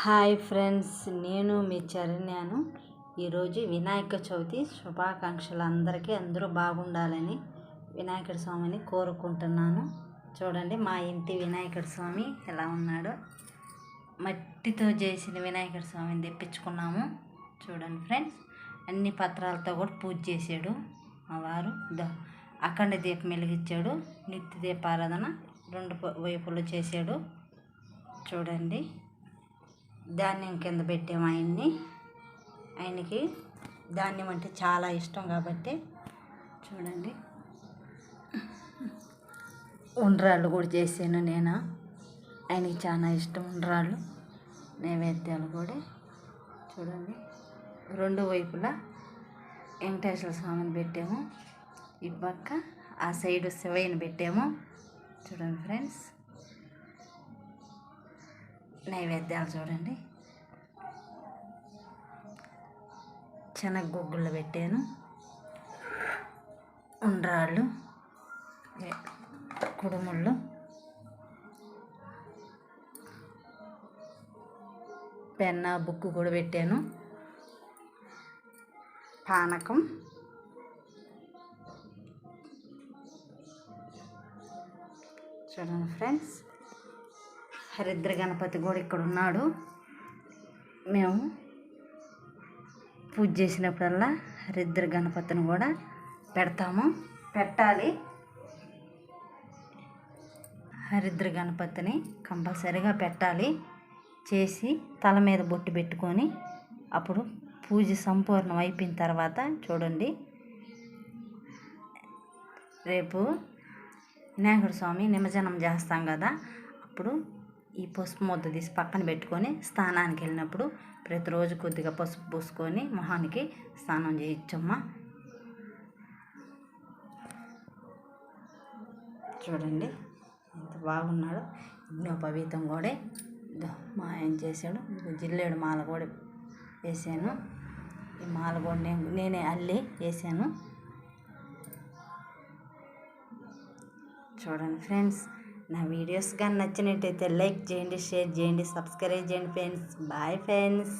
Hi friends నేను మీ చరణ్యాను ఈరోజు వినాయక చవితి శుభాకాంక్షలు. అందరికీ అందరూ బాగుండాలని వినాయకుడి స్వామిని కోరుకుంటున్నాను. చూడండి మా ఇంటి వినాయకుడి స్వామి ఎలా ఉన్నాడో. మట్టితో చేసిన వినాయకుడి స్వామిని తెప్పించుకున్నాము. చూడండి ఫ్రెండ్స్ అన్ని పత్రాలతో కూడా పూజ చేశాడు మా వారు. అఖండ దీపం వెలిగించాడు. నిత్య దీపారాధన రెండు వైపులు చేశాడు. చూడండి. ధాన్యం కింద పెట్టాము ఆయన్ని? ఆయనకి ధాన్యం అంటే చాలా ఇష్టం కాబట్టి చూడండి. ఉండ్రాళ్ళు కూడా చేశాను నేను? ఆయనకి చాలా ఇష్టం ఉండ్రాళ్ళు నైవేద్యాలు కూడా. చూడండి. రెండు వైపులా వెంకటేశ్వర స్వామిని పెట్టాము. ఈ పక్క ఆ సైడు శివయ్యని పెట్టాము. చూడండి ఫ్రెండ్స్. నైవేద్యాలు చూడండి. శనగగుగ్గులు పెట్టాను. ఉండ్రాళ్ళు కుడుముళ్ళు. పెన్న బుక్ కూడా పెట్టాను. పానకం. చూడండి ఫ్రెండ్స్. హరిద్ర గణపతి కూడా ఇక్కడ ఉన్నాడు. మేము పూజ చేసినప్పుడల్లా హరిద్ర గణపతిని కూడా పెడతాము. పెట్టాలి. హరిద్ర గణపతిని కంపల్సరీగా పెట్టాలి. చేసి తల మీద బొట్టు పెట్టుకొని అప్పుడు పూజ సంపూర్ణం అయిపోయిన తర్వాత చూడండి. రేపు వినాయకుడు స్వామి నిమజ్జనం చేస్తాం కదా. అప్పుడు ఈ పసుపు ముద్ద తీసి పక్కన పెట్టుకొని స్నానానికి వెళ్ళినప్పుడు ప్రతిరోజు కొద్దిగా పసుపు పూసుకొని మొహానికి స్నానం చేయొచ్చమ్మా చూడండి ఎంత బాగున్నాడు. యజ్ఞోపవీతం కూడా ఇదో మా ఆయన చేశాడు జిల్లేడు మాల కూడా వేసాను. ఈ మాల కూడా నేను నేనే అల్లి వేసాను. చూడండి ఫ్రెండ్స్. నా వీడియోస్ కానీ నచ్చినట్టయితే లైక్ చేయండి షేర్ చేయండి సబ్స్క్రైబ్ చేయండి ఫ్రెండ్స్. Bye friends.